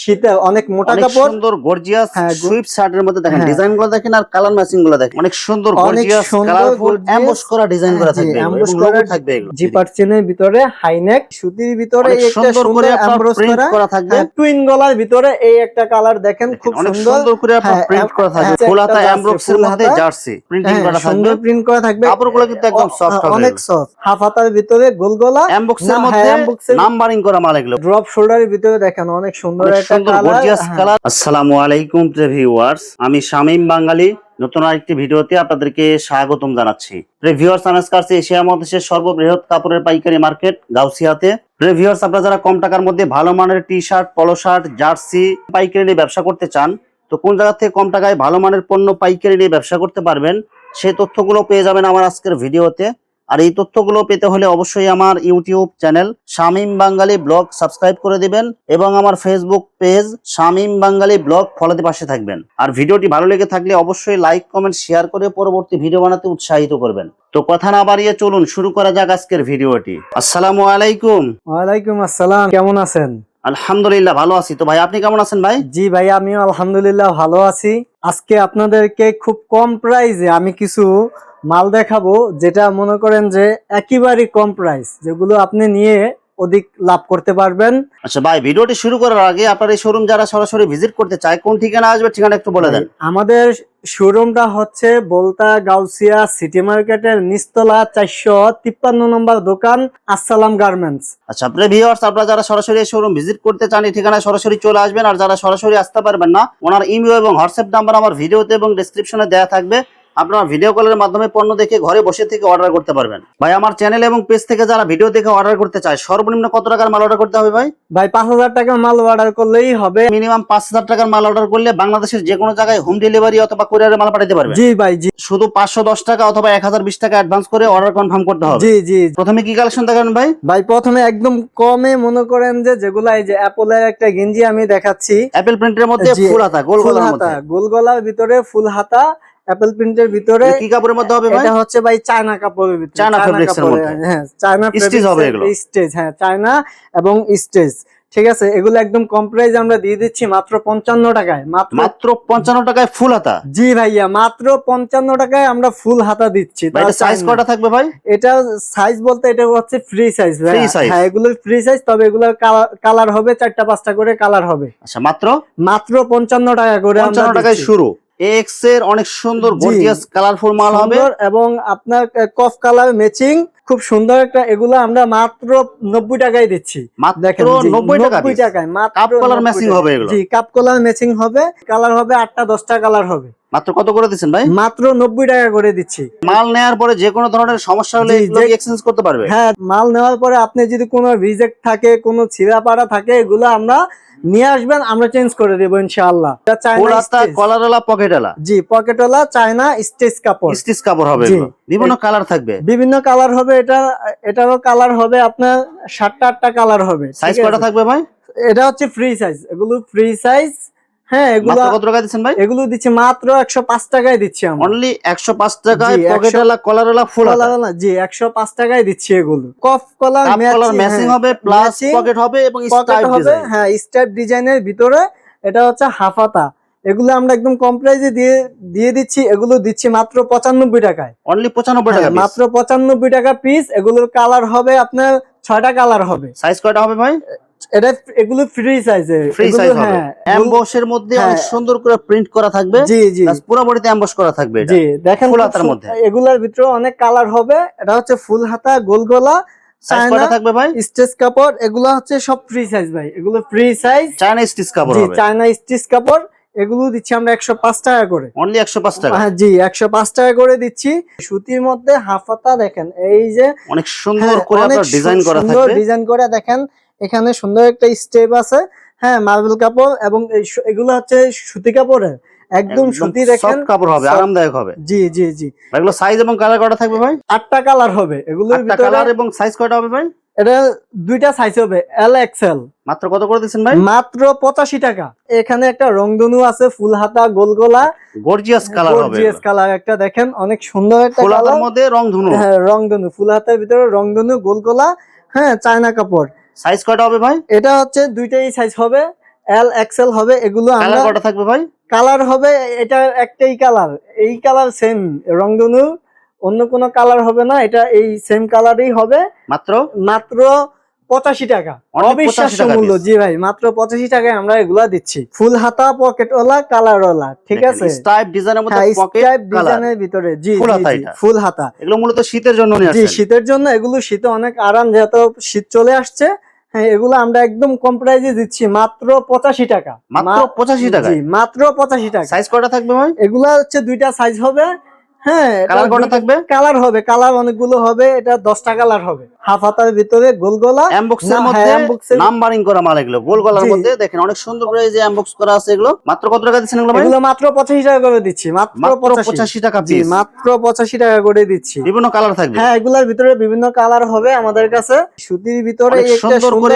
শীতে অনেক মোটা কাপড়। সুন্দর গর্জিয়াস হ্যাঁ, সুইফট শার্টের মধ্যে দেখেন হ্যাঁ। ডিজাইনগুলো দেখেন আর কালার ম্যাচিংগুলো দেখেন। অনেক সুন্দর গর্জিয়াস কালারফুল এমবস করা ডিজাইন করা হ্যাঁ, থাকবে ambush এবং লোগো করা থাকবে এগুলো। জিপার চেনের ভিতরে হাইনেক সুতির ভিতরে একটা সুন্দর করে আপনার করা। করা থাকবে। টুইন গলার ভিতরে এই একটা কালার দেখেন খুব সুন্দর। সুন্দর করে আপনার হ্যাঁ, প্রিন্ট করা থাকবে। হ্যাঁ, জার্সি, এর মধ্যে জার্সি প্রিন্টিং হ্যাঁ, করা থাকবে। সুন্দর প্রিন্ট করা থাকবে। কাপড়গুলো কিন্তু একদম soft হবে। অনেক সফট হাফ হাতার ভিতরে গোল গলা। এমবক্স না, এর হ্যাঁ, মধ্যে নাম্বারিং করা মাল এগুলো। ড্রপ শোল্ডারের ভিতরে দেখেন অনেক সুন্দর সুন্দর গর্জিয়াস কালার আসসালামু আলাইকুম ভিউয়ার্স আমি শামীম বাঙালি নতুন আরেকটি ভিডিওতে আপনাদেরকে স্বাগতম জানাচ্ছি। আমি এশিয়া মহাদেশের সর্ববৃহৎ কাপড়ের পাইকারি মার্কেট গাউসিয়াতে। প্রিয় আপনারা যারা কম টাকার মধ্যে ভালো মানের T shirt polo shirt jersey পাইকারি নিয়ে ব্যবসা করতে চান তো কোন জায়গা থেকে কম টাকায় ভালো মানের পণ্য পাইকারি নিয়ে ব্যবসা করতে পারবেন সেই তথ্যগুলো পেয়ে যাবেন আমার আজকের ভিডিওতে। আর এই তথ্যগুলো পেতে হলে অবশ্যই আমার YouTube channel Shamim Bangali blog subscribe করে দিবেন এবং আমার Facebook page Shamim Bangali blog ফলোতে পাশে থাকবেন। আর ভিডিওটি ভালো লেগে থাকলে অবশ্যই লাইক কমেন্ট শেয়ার করে পরবর্তী ভিডিও বানাতে উৎসাহিত করবেন। তো কথা না বাড়িয়ে চলুন শুরু করা যাক আজকের ভিডিওটি। আসসালামু আলাইকুম। ওয়ালাইকুম আসসালাম কেমন আছেন? আলহামদুলিল্লাহ ভালো আছি। তো ভাই আপনি কেমন আছেন ভাই? জি ভাই আমিও আলহামদুলিল্লাহ ভালো আছি। আজকে আপনাদেরকে খুব কম প্রাইসে আমি কিছু মাল দেখাবো যেটা মনে করেন যে একেবারেই কম প্রাইস যেগুলো আপনি নিয়ে অধিক লাভ করতে পারবেন। আচ্ছা ভাই ভিডিওটি শুরু করার আগে আপনার এই শোরুম যারা সরাসরি ভিজিট করতে চায় কোন ঠিকানা আসবে ঠিকানা একটু বলে দেন। আমাদের শোরুমটা হচ্ছে বলতা গাউসিয়া সিটি মার্কেটের নিস্তলা চারশো তিপ্পান্ন নম্বর দোকান আসসালাম গার্মেন্টস আচ্ছা আপনার ভিউয়ার্স আপনারা যারা সরাসরি শোরুম ভিজিট করতে চান এই ঠিকানায় সরাসরি চলে আসবেন আর যারা সরাসরি আসতে পারবেন না ওনার ইমেল এবং হোয়াটসঅ্যাপ নাম্বার আমার ভিডিওতে এবং ডেসক্রিপশনে দেওয়া থাকবে। আপনারা ভিডিও কলের মাধ্যমে পণ্য দেখে ঘরে বসে থেকে অর্ডার করতে পারবেন। ভাই আমার চ্যানেল এবং পেজ থেকে যারা ভিডিও দেখে অর্ডার করতে চায় সর্বনিম্ন কত টাকার মাল অর্ডার করতে হবে ভাই? ভাই পাঁচ হাজার টাকার মাল অর্ডার করলেই হবে। মিনিমাম পাঁচ হাজার টাকার মাল অর্ডার করলে বাংলাদেশের যে কোনো জায়গায় হোম ডেলিভারি অথবা কুরিয়ারে মাল পাঠাতে পারবে জি ভাই জি। শুধু পাঁচশো দশ টাকা অথবা এক হাজার বিশ টাকা অ্যাডভান্স করে অর্ডার কনফার্ম করতে হবে। জি জি। প্রথমে কি কালেকশন দেখাবেন ভাই? ভাই প্রথমে একদম কমে মনে করেন যে যেগুলা এই যে অ্যাপলের একটা গেঞ্জি আমি দেখাচ্ছি। অ্যাপেল প্রিন্টের মধ্যে ফুল হাতা গোল গলার মধ্যে। গোল গলার ভিতরে ফুল হাতা অ্যাপেল প্রিন্টের ভিতরে কি কাপড়ের মধ্যে হবে ভাই? এটা হচ্ছে ভাই চায়না কাপড়ের ভিতরে। চায়না মধ্যে। হ্যাঁ চায়না Stitch হবে এগুলো। স্টেজ হ্যাঁ চায়না এবং স্টেজ। ঠিক আছে এগুলো একদম কম প্রাইস আমরা দিয়ে দিচ্ছি মাত্র পঞ্চান্ন টাকায় মাত্র পঞ্চান্ন টাকায় ফুল হাতা? জি ভাইয়া মাত্র পঞ্চান্ন টাকায় আমরা ফুল হাতা দিচ্ছি। সাইজ কটা থাকবে ভাই? এটা সাইজ বলতে এটা হচ্ছে ফ্রি সাইজ হ্যাঁ এগুলো ফ্রি সাইজ তবে এগুলোর কালার হবে চারটা পাঁচটা করে কালার হবে। আচ্ছা মাত্র? মাত্র পঞ্চান্ন টাকা করে পঞ্চান্ন টাকায় শুরু। এক্সের অনেক সুন্দর। গর্জিয়াস কালারফুল মাল হবে। এবং আপনার কফ কালার ম্যাচিং খুব সুন্দর একটা এগুলো আমরা মাত্র নব্বই টাকায় দিচ্ছি। মাত্র নব্বই। টাকায় মাত্র কাপ কলার 90 ম্যাচিং হবে এগুলো। জি কাপ কলার ম্যাচিং হবে কালার হবে আটটা দশটা কালার হবে। মাত্র কত করে দিচ্ছেন ভাই? মাত্র নব্বই টাকা করে দিচ্ছি। মাল নেওয়ার পরে যে কোনো ধরনের সমস্যা হলে এক্সচেঞ্জ করতে পারবে। হ্যাঁ মাল নেওয়ার পরে আপনি যদি কোনো রিজেক্ট থাকে কোনো ছিঁড়াপাড়া থাকে এগুলো আমরা নিয়ে আসবেন আমরা চেঞ্জ করে দেবো ইনশাআল্লাহ। কলারওয়ালা পকেটওয়ালা? জি পকেটওয়ালা চায়না স্টেজ কাপড়। স্টিচ কাপড় হবে বিভিন্ন কালার থাকবে। বিভিন্ন কালার হবে এটা এটারও কালার হবে আপনার সাতটা আটটা কালার হবে সাইজ কটা থাকবে ভাই? এটা হচ্ছে ফ্রি সাইজ এগুলো ফ্রি সাইজ হ্যাঁ এগুলো কত টাকা দিচ্ছেন ভাই? এগুলো দিচ্ছি মাত্র একশো পাঁচ টাকায় দিচ্ছি আমরা। অনলি একশো পাঁচ টাকায় জি, 100 পকেটওয়ালা কলারওয়ালা ফুল না, জি একশো পাঁচ টাকায় দিচ্ছি এগুলো। কফ কলার ম্যাচিং হবে প্লাস পকেট হবে এবং হবে ডিজাইন হ্যাঁ স্টাইপ ডিজাইনের ভিতরে এটা হচ্ছে হাফাতা এগুলো আমরা একদম কম প্রাইসে দিয়ে দিয়ে দিচ্ছি এগুলো দিচ্ছি মাত্র পঁচানব্বই টাকায়। অনলি পঁচানব্বই টাকা হ্যাঁ, মাত্র পঁচানব্বই টাকা পিস এগুলোর কালার হবে আপনার ছয়টা কালার হবে। সাইজ কয়টা হবে ভাই? এটা এগুলো ফ্রি সাইজে ফ্রি সাইজ হবে। হ্যাঁ এমবসের মধ্যে অনেক হ্যাঁ। সুন্দর করে প্রিন্ট করা থাকবে। জি জি। পুরো বডিতে এমবস করা থাকবে এটা। জি দেখেন ফুল হাতার মধ্যে। এগুলার ভিতরে অনেক কালার হবে। এটা হচ্ছে ফুল হাতা গোল গলা চায়না থাকবে ভাই? স্টেজ কাপড় এগুলো হচ্ছে সব ফ্রি সাইজ ভাই। এগুলো ফ্রি সাইজ চায়না স্টিচ কাপড় হবে। চায়না স্টিচ কাপড়। এগুলো দিচ্ছি আমরা একশো পাঁচ টাকা করে। অনলি একশো পাঁচ টাকা। হ্যাঁ জি একশো পাঁচ টাকা করে দিচ্ছি। সুতির মধ্যে হাফাতা দেখেন এই যে অনেক সুন্দর করে ডিজাইন করা ডিজাইন করে দেখেন। এখানে সুন্দর একটা স্টেপ আছে। হ্যাঁ মার্বেল কাপড় এবং এগুলো হচ্ছে সুতি কাপড়ের। একদম সুতি দেখেন সফট কাপড় হবে আরামদায়ক হবে। জি জি জি। এগুলো সাইজ এবং কালার কয়টা থাকবে ভাই? আটটা কালার হবে। এগুলোর আটটা কালার এবং সাইজ কয়টা হবে ভাই? এটা দুইটা সাইজ হবে এল এক্সেল মাত্র কত করে দিচ্ছেন ভাই? মাত্র পঁচাশি টাকা। এখানে একটা রংধনু আছে ফুল হাতা গোল গোলা। গর্জিয়াস কালার হবে গর্জিয়াস কালার একটা দেখেন অনেক সুন্দর একটা কালার মধ্যে রং ধুনু। হ্যাঁ রংধনু ফুল হাতার ভিতরে রংধনু গোল গোলা। হ্যাঁ চায়না কাপড়। সাইজ কয়টা হবে ভাই? এটা হচ্ছে দুইটাই সাইজ হবে এল এক্সেল হবে এগুলো কালার আমরা কটা থাকবে ভাই? কালার হবে এটা একটাই কালার এই কালার সেম রংধনু অন্য কোনো কালার হবে না এটা এই সেম কালারই হবে। মাত্র? মাত্র পঁচাশি টাকা। অবিশ্বাস্য মূল্য। জি ভাই মাত্র পঁচাশি টাকায় আমরা এগুলা দিচ্ছি। ফুল হাতা পকেট ওলা কালার ওলা ঠিক আছে? স্টাইপ ডিজাইনের মধ্যে হ্যাঁ পকেট স্ট্রাইপ ডিজাইনের ভিতরে। জি ফুল হাতা এগুলো মূলত শীতের জন্য নিয়ে জি শীতের জন্য এগুলো শীতে অনেক আরাম যেহেতু শীত চলে আসছে হ্যাঁ এগুলো আমরা একদম কম প্রাইজে দিচ্ছি মাত্র পঁচাশি টাকা। মাত্র পঁচাশি টাকা মাত্র পঁচাশি টাকা। সাইজ কটা থাকবে ভাই? এগুলা হচ্ছে দুইটা সাইজ হবে। হ্যাঁ কালার কটা থাকবে? কালার হবে কালার অনেকগুলো হবে এটা দশটা কালার হবে। হাফ হাতার ভিতরে গোল গোলা অ্যামবক্স না, এর হ্যাঁ, মধ্যে নাম্বারিং করা মাল এগুলো গোল গলার জি। মধ্যে দেখেন অনেক সুন্দর করে যে অ্যামবক্স করা আছে এগুলো। মাত্র কত টাকা দিচ্ছেন এগুলো এগুলো মাত্র পঁচাশি টাকা করে দিচ্ছি মাত্র মাত্র পঁচাশি। পঁচাশি টাকা পিস মাত্র পঁচাশি টাকা করে দিচ্ছি। বিভিন্ন কালার থাকবে। হ্যাঁ এগুলার ভিতরে বিভিন্ন কালার হবে আমাদের কাছে। সুতির ভিতরে একটা সুন্দর করে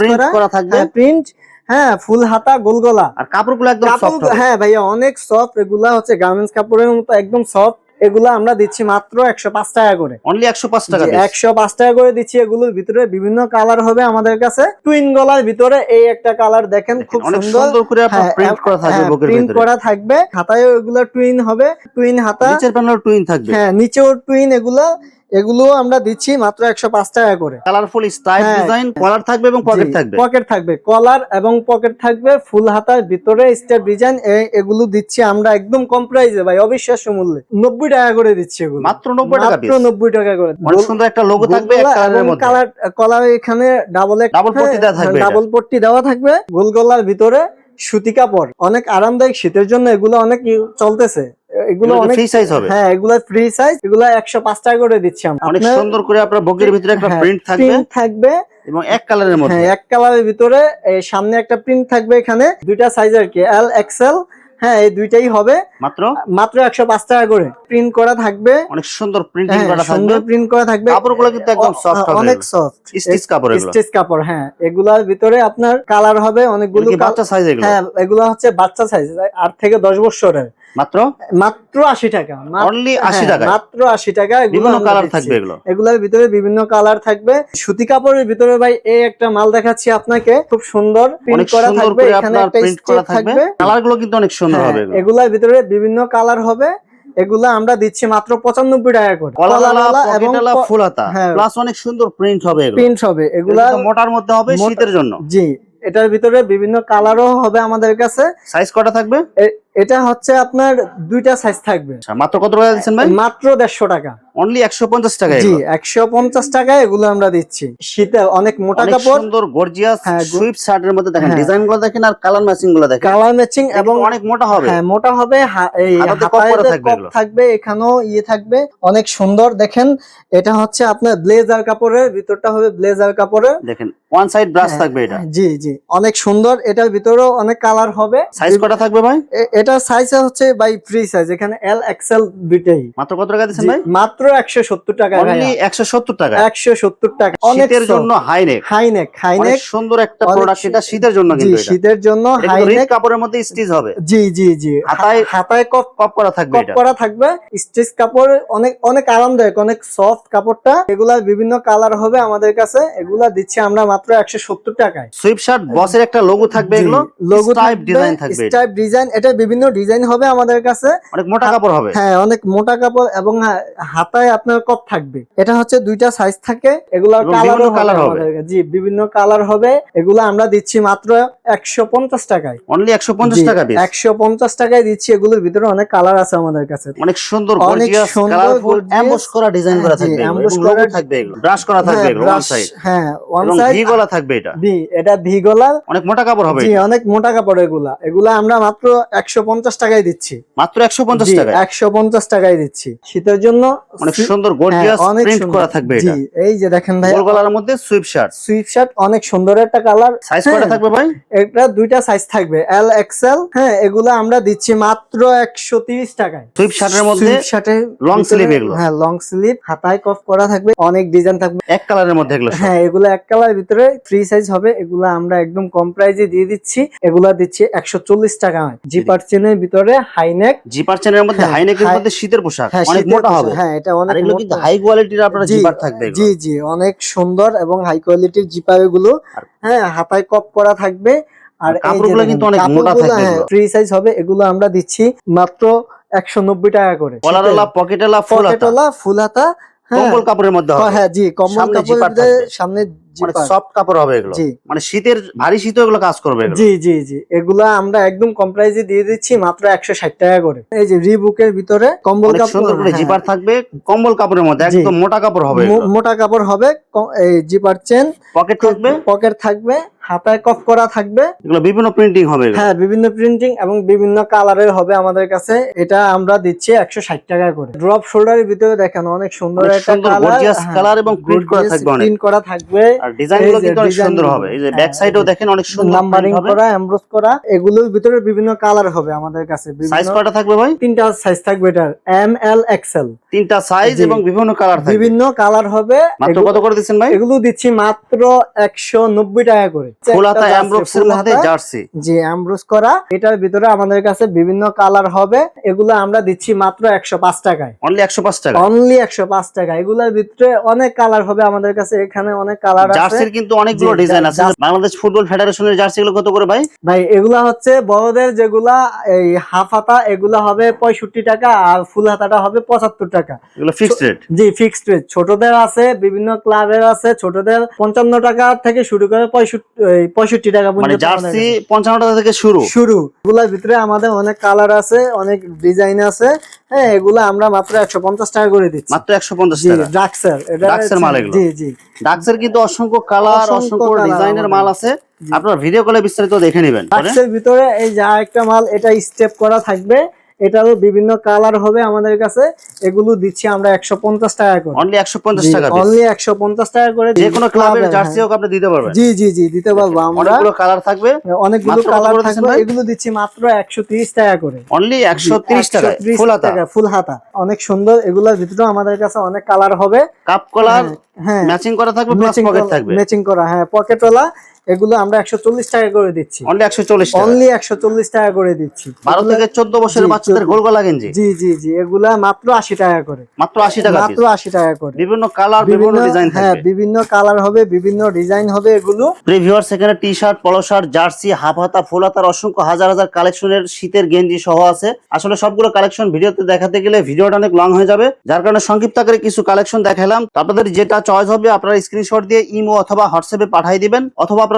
প্রিন্ট করা। থাকবে। হ্যাঁ প্রিন্ট হ্যাঁ ফুল হাতা গোলগোলা আর কাপড়গুলো একদম সফট হ্যাঁ ভাইয়া অনেক সফট এগুলা হচ্ছে গার্মেন্টস কাপড়ের মতো একদম সফট এগুলা আমরা দিচ্ছি মাত্র একশো পাঁচ টাকা করে। অনলি একশো পাঁচ টাকা একশো পাঁচ টাকা করে দিচ্ছি এগুলোর ভিতরে। বিভিন্ন কালার হবে আমাদের কাছে। টুইন গলার ভিতরে এই একটা কালার দেখেন খুব সুন্দর। করে হ্যাঁ, প্রিন্ট করা থাকবে খাতায় প্রিন্ট করা থাকবে। হাতায় এগুলো টুইন হবে। টুইন হাতা। নিচের প্যানেল টুইন থাকবে। হ্যাঁ নিচেও টুইন এগুলো। এগুলো আমরা দিচ্ছি মাত্র একশো পাঁচ টাকা করে। কালারফুল স্টাইল হ্যাঁ। ডিজাইন কলার থাকবে এবং পকেট থাকবে। পকেট থাকবে। কলার এবং পকেট থাকবে ফুল হাতার ভিতরে স্টেপ ডিজাইন এগুলো দিচ্ছি আমরা একদম কম প্রাইসে ভাই অবিশ্বাস্য মূল্যে। নব্বই টাকা করে দিচ্ছি এগুলো। মাত্র 90 টাকা মাত্র নব্বই টাকা করে। অনেক সুন্দর একটা লোগো থাকবে কালার কলার এখানে ডাবল Double পট্টি দেওয়া থাকবে ডাবল পট্টি দেওয়া থাকবে। গোল গলার ভিতরে সুতি কাপড়। অনেক আরামদায়ক শীতের জন্য এগুলো অনেক চলতেছে। এগুলো অনেক ফ্রি সাইজ হবে। হ্যাঁ এগুলো ফ্রি সাইজ এগুলো টাকা করে দিচ্ছি আমরা। অনেক সুন্দর করে আপনার ভিতরে একটা হ্যাঁ, প্রিন্ট থাকবে থাকবে। এবং এক কালারের মধ্যে। হ্যাঁ এক কালারের ভিতরে সামনে একটা প্রিন্ট থাকবে এখানে। দুইটা সাইজ আর কি এল এক্সেল হ্যাঁ এই দুইটাই হবে। মাত্র? মাত্র একশো পাঁচ টাকা করে। প্রিন্ট করা থাকবে। অনেক সুন্দর প্রিন্টিং হ্যাঁ, করা থাকবে। সুন্দর প্রিন্ট করা থাকবে। কাপড়গুলো কিন্তু একদম সফট হবে অনেক সফট স্টিচ কাপড় এগুলো। স্টেজ কাপড় হ্যাঁ। এগুলার ভিতরে আপনার কালার হবে অনেকগুলো বাচ্চা সাইজ এগুলো? হ্যাঁ এগুলো হচ্ছে বাচ্চা সাইজ আট থেকে দশ বছরের। মাত্র? মাত্র আশি টাকা। অনলি আশি হ্যাঁ, টাকা মাত্র আশি টাকা এগুলো বিভিন্ন কালার থাকবে এগুলো? এগুলোর ভিতরে বিভিন্ন কালার থাকবে। সুতি কাপড়ের ভিতরে ভাই এই একটা মাল দেখাচ্ছি আপনাকে। খুব সুন্দর প্রিন্ট করা থাকবে এখানে একটা প্রিন্ট করা থাকবে। থাকবে। কালারগুলো কিন্তু অনেক সুন্দর হবে হ্যাঁ, এগুলার ভিতরে বিভিন্ন কালার হবে। এগুলা আমরা দিচ্ছি মাত্র পঁচানব্বই টাকা করে। ফুল হাতা হ্যাঁ। প্লাস অনেক সুন্দর প্রিন্ট হবে প্রিন্ট হবে। এগুলা মোটার মধ্যে হবে শীতের জন্য। জি এটার ভিতরে বিভিন্ন কালারও হবে আমাদের কাছে। সাইজ কটা থাকবে? এটা হচ্ছে আপনার দুইটা সাইজ থাকবে। আচ্ছা, মাত্র কত টাকা দিচ্ছেন ভাই? মাত্র দেড়শো টাকা। অনলি একশো পঞ্চাশ টাকা জি এগুলো। একশো পঞ্চাশ টাকায় এগুলো আমরা দিচ্ছি। শীতে অনেক মোটা কাপড়। সুন্দর গর্জিয়াস হ্যাঁ, সুইপ শার্টের মধ্যে দেখেন হ্যাঁ। ডিজাইনগুলো দেখেন আর কালার ম্যাচিংগুলো দেখেন। কালার ম্যাচিং এবং অনেক মোটা হবে। হ্যাঁ মোটা হবে এই থাকবে এখানেও ইয়ে থাকবে। অনেক সুন্দর দেখেন এটা হচ্ছে আপনার ব্লেজার কাপড়ের ভিতরটা হবে ব্লেজার কাপড়ের। দেখেন ওয়ান সাইড ব্রাশ হ্যাঁ, থাকবে এটা। জি জি। অনেক সুন্দর এটার ভিতরেও অনেক কালার হবে। সাইজ কটা থাকবে ভাই? এটা সাইজ হচ্ছে বাই ফ্রি সাইজ এখানে এল এক্সেল দুইটাই। মাত্র কত টাকা দিচ্ছেন ভাই? মাত্র একশো সত্তর টাকা অনলি একশো সত্তর টাকা। একশো সত্তর টাকা। অনেক শীতের জন্য হাই নেক হাইনেক অনেক হাইনেক সুন্দর একটা প্রোডাক্ট এটা শীতের জন্য কিন্তু এটা। শীতের জন্য এটা হাইনেক রিড কাপড়ের মধ্যে স্টিচ হবে। জি জি জি। হাতায়- হাতায় কপ কপ করা থাকবে কপ করা থাকবে। স্টিচ কাপড় অনেক অনেক আরামদায়ক অনেক সফট কাপড়টা। এগুলা বিভিন্ন কালার হবে আমাদের কাছে। এগুলা দিচ্ছি আমরা মাত্র একশো সত্তর টাকায়। সুইপ শার্ট বসের একটা লোগো থাকবে এগুলো। লোগো স্টাইপ ডিজাইন থাকবে এটা। স্টাইপ ডিজাইন এটা বিভিন্ন ডিজাইন হবে আমাদের কাছে। অনেক মোটা কাপড় হবে? হ্যাঁ অনেক মোটা কাপড় এবং হাতায় আপনার কপ থাকবে। এটা হচ্ছে দুইটা সাইজ থাকে। এগুলার এবং কালারও কালার হবে। জি বিভিন্ন কালার হবে। এগুলো আমরা দিচ্ছি মাত্র একশো পঞ্চাশ টাকায়। অনলি একশো পঞ্চাশ টাকা একশো পঞ্চাশ টাকায় দিচ্ছি। এগুলোর ভিতরে অনেক কালার আছে আমাদের কাছে। অনেক সুন্দর অনেক সুন্দর, করা ডিজাইন করা থাকবে এগুলো, করা- থাকবে এগুলো। ব্রাশ করা থাকবে হ্যাঁ, এগুলো ওয়ান সাইড হ্যাঁ ওয়ান সাইড ভি গলা থাকবে এটা। ভি এটা ভি অনেক মোটা কাপড় হবে জি অনেক মোটা কাপড় এগুলা। এগুলা আমরা মাত্র একশো পঞ্চাশ টাকায় দিচ্ছি। মাত্র একশো পঞ্চাশ টাকা একশো পঞ্চাশ টাকায় দিচ্ছি। শীতের জন্য অনেক সুন্দর হ্যাঁ, গর্জিয়াস প্রিন্ট করা থাকবে জি এই যে দেখেন ভাই গলার মধ্যে সুইপ শার্ট সুইপ শার্ট অনেক সুন্দর একটা কালার সাইজ কটা থাকবে ভাই? এটা দুইটা সাইজ থাকবে এল এক্সেল হ্যাঁ এগুলা আমরা দিচ্ছি মাত্র একশো তিরিশ টাকায়। সুইপ শার্টের মধ্যে শার্টের long ভিতরে- এগুলো। হ্যাঁ লং স্লিভ হাতায় কফ করা থাকবে অনেক ডিজাইন থাকবে। এক কালারের মধ্যে এগুলো হ্যাঁ এগুলো এক কালার ভিতরে ফ্রি সাইজ হবে এগুলো আমরা একদম কম প্রাইজে দিয়ে দিচ্ছি। এগুলা দিচ্ছি একশো চল্লিশ টাকা জিপার চেনের ভিতরে হাইনেক জিপার চেনের মধ্যে হ্যাঁ, হাইনেকের হাই- মধ্যে শীতের পোশাক হ্যাঁ অনেক মোটা হবে। হ্যাঁ এটা আর অনেক এগুলো কিন্তু হাই কোয়ালিটির আপনার জিপার থাকবে জি জি অনেক সুন্দর এবং হাই কোয়ালিটির জিপার এগুলো। হ্যাঁ হাতায় কপ করা থাকবে। আর কাপড়গুলো কিন্তু অনেক মোটা থাকবে হ্যাঁ। ফ্রি সাইজ হবে। এগুলো আমরা দিচ্ছি মাত্র একশো নব্বই টাকা করে। কলারওয়ালা পকেটওয়ালা ফুল হাতা। পকেটওয়ালা ফুল হাতা হ্যাঁ। কম্বল কাপড়ের মধ্যে হ্যাঁ জি কম্বল কাপড়ের। সামনে মানে সফট কাপড় হবে এগুলো। মানে শীতের ভারী শীত এগুলো কাজ করবে জি জি জি। এগুলা আমরা একদম কম প্রাইসে দিয়ে দিচ্ছি মাত্র একশো ষাট টাকা করে। এই যে রিবুকের ভিতরে কম্বল কাপড় করে হ্যাঁ, জিপার থাকবে কম্বল কাপড়ের মধ্যে একদম মোটা কাপড় হবে মোটা কাপড় হবে এই জিপার চেন পকেট থাকবে? পকেট থাকবে হাতায় কফ করা থাকবে। এগুলো বিভিন্ন প্রিন্টিং হবে হ্যাঁ বিভিন্ন প্রিন্টিং এবং বিভিন্ন কালারের হবে আমাদের কাছে। এটা আমরা দিচ্ছি একশো ষাট টাকা করে। ড্রপ শোল্ডারের ভিতরে দেখেন অনেক সুন্দর একটা কালার এবং print করা থাকবে প্রিন্ট করা থাকবে। আর ডিজাইনগুলো এই যে কিন্তু অনেক সুন্দর হবে। এই যে ব্যাক সাইডেও দেখেন অনেক সুন্দর নাম্বারিং করা এমব্রোস করা এগুলোর ভিতরে বিভিন্ন কালার হবে আমাদের কাছে। সাইজ কয়টা থাকবে ভাই? তিনটা সাইজ থাকবে এটার। এম এল এক্সেল তিনটা সাইজ এবং বিভিন্ন কালার থাকবে। বিভিন্ন কালার হবে। মাত্র কত করে দিচ্ছেন ভাই? এগুলো দিচ্ছি মাত্র একশো নব্বই টাকা করে। ফুল হাতা একটা জার্সি, এর মধ্যে জার্সি। জি করা। এটার ভিতরে আমাদের কাছে বিভিন্ন কালার হবে। এগুলো আমরা দিচ্ছি মাত্র একশো পাঁচ টাকায়। অনলি একশো পাঁচ টাকা। অনলি একশো পাঁচ টাকা এগুলোর ভিতরে অনেক কালার হবে আমাদের কাছে। এখানে অনেক কালার জার্সির কিন্তু অনেকগুলো ডিজাইন আছে। বাংলাদেশ ফুটবল ফেডারেশনের জার্সি গুলো কত করে ভাই? ভাই এগুলা হচ্ছে বড়দের যেগুলা এই হাফ হাতা এগুলা হবে পঁয়ষট্টি টাকা আর ফুল হাতাটা হবে পঁচাত্তর টাকা। এগুলো ফিক্সড রেট জি ফিক্সড রেট ছোটদের আছে বিভিন্ন ক্লাবের আছে ছোটদের পঞ্চান্ন টাকা থেকে শুরু করে পঁয়ষট্টি টাকা মানে পর্যন্ত জার্সি পঞ্চান্ন টাকা থেকে শুরু? শুরু। এগুলার ভিতরে আমাদের অনেক কালার আছে অনেক ডিজাইন আছে। হ্যাঁ এগুলা আমরা মাত্র একশো পঞ্চাশ টাকা করে দিচ্ছি। মাত্র একশো পঞ্চাশ টাকা। ডাক্সার এটা ডাক্সের মাল জি জি। ডাক্সের কিন্তু অসংখ্য কালার অসংখ্য ডিজাইনের মাল আছে। আপনার ভিডিও কলে বিস্তারিত দেখে নেবেন ভিতরে এই যা একটা মাল এটা স্টেপ করা থাকবে। এটারও বিভিন্ন কালার হবে আমাদের কাছে। এগুলো দিচ্ছি আমরা একশো পঞ্চাশ টাকা করে। অনলি একশো পঞ্চাশ টাকা অনলি একশো পঞ্চাশ টাকা করে যে কোনো ক্লাবের জার্সি হ্যাঁ। হোক আপনি দিতে পারবেন। জি জি জি দিতে পারব আমরা। অনেকগুলো কালার থাকবে। অনেকগুলো কালার থাকবে। এগুলো দিচ্ছি মাত্র একশো তিরিশ টাকা করে। অনলি একশো তিরিশ টাকা ফুল হাতা। ফুল হাতা। অনেক সুন্দর। এগুলোর ভিতরে আমাদের কাছে অনেক কালার হবে। কাপ কলার হ্যাঁ ম্যাচিং করা থাকবে প্লাস ম্যাচিং পকেট থাকবে। ম্যাচিং করা হ্যাঁ পকেটওয়ালা এগুলো আমরা একশো চল্লিশ টাকা করে দিচ্ছি। অনলি একশো চল্লিশ টাকা। অনলি একশো চল্লিশ টাকা করে দিচ্ছি। বারো থেকে চোদ্দ বছরের বাচ্চাদের গোল গলা গেঞ্জি? জি জি জি এগুলা মাত্র আশি টাকা করে। মাত্র আশি টাকা মাত্র আশি টাকা করে। বিভিন্ন কালার বিভিন্ন ডিজাইন হ্যাঁ বিভিন্ন কালার হবে বিভিন্ন ডিজাইন হবে এগুলো। প্রিভিউয়ার সেখানে T shirt polo shirt jersey half হাতা ফুল হাতার অসংখ্য হাজার হাজার কালেকশনের শীতের গেঞ্জি সহ আছে। আসলে সবগুলো কালেকশন ভিডিওতে দেখাতে গেলে ভিডিওটা অনেক লং হয়ে যাবে। যার কারণে সংক্ষিপ্ত আকারে কিছু কালেকশন দেখালাম। আপনাদের যেটা চয়েস হবে আপনারা স্ক্রিনশট দিয়ে ইমো অথবা হোয়াটসঅ্যাপে পাঠিয়ে দিবেন অথবা আপনারা